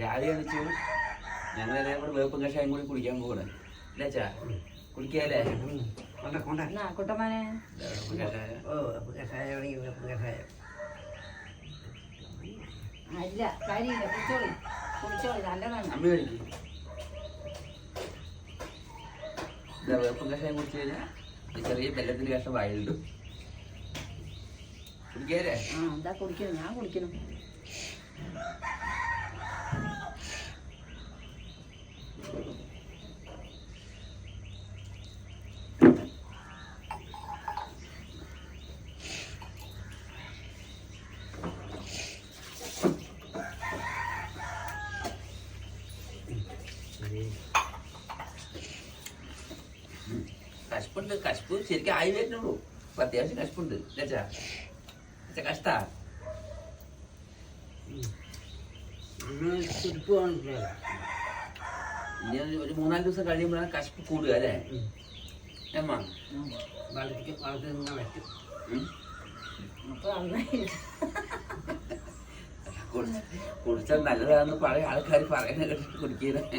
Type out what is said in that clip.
രാവിലെ വെച്ചു ഞങ്ങൾ എല്ലാം കൂടെ വേപ്പും കഷായം കൂടി കുടിക്കാൻ പോകണം അല്ലേച്ചാ കുടിക്കാല്ലേ കൊണ്ട കൊണ്ട. വേപ്പും കഷായം. കാര്യമില്ല കുടിച്ചോളി. കുടിച്ചോളി നല്ലതാണ്. അമ്മ കഴിക്കും. വേപ്പും കുടിച്ചു കഴിഞ്ഞാൽ ചെറിയ വെള്ളത്തിന്റെ കഷ്ണം വായിലുണ്ട് കുടിക്കാല്ലേ? ആ എന്താ കുടിക്കണം? ഞാൻ കുടിക്കണം. കശപ്പുണ്ട് കശപ്പ് ശരിക്കും ആയി വരുന്നുള്ളൂ അപ്പൊ അത്യാവശ്യം കശപ്പുണ്ട് ഇച്ച കഷ്ടാ ഇനി ഒരു- മൂന്നാൽ ദിവസം കഴിയുമ്പോഴാണ് കശപ്പ് കൂടുക അല്ലേ അമ്മ വളർത്തിക്ക് വളർത്തി നിന്നാൽ പറ്റും കുടിച്ചാൽ നല്ലതാണെന്ന് പഴയ ആൾക്കാർ പറയുന്ന കേട്ടിട്ട് കുടിക്കുന്നത്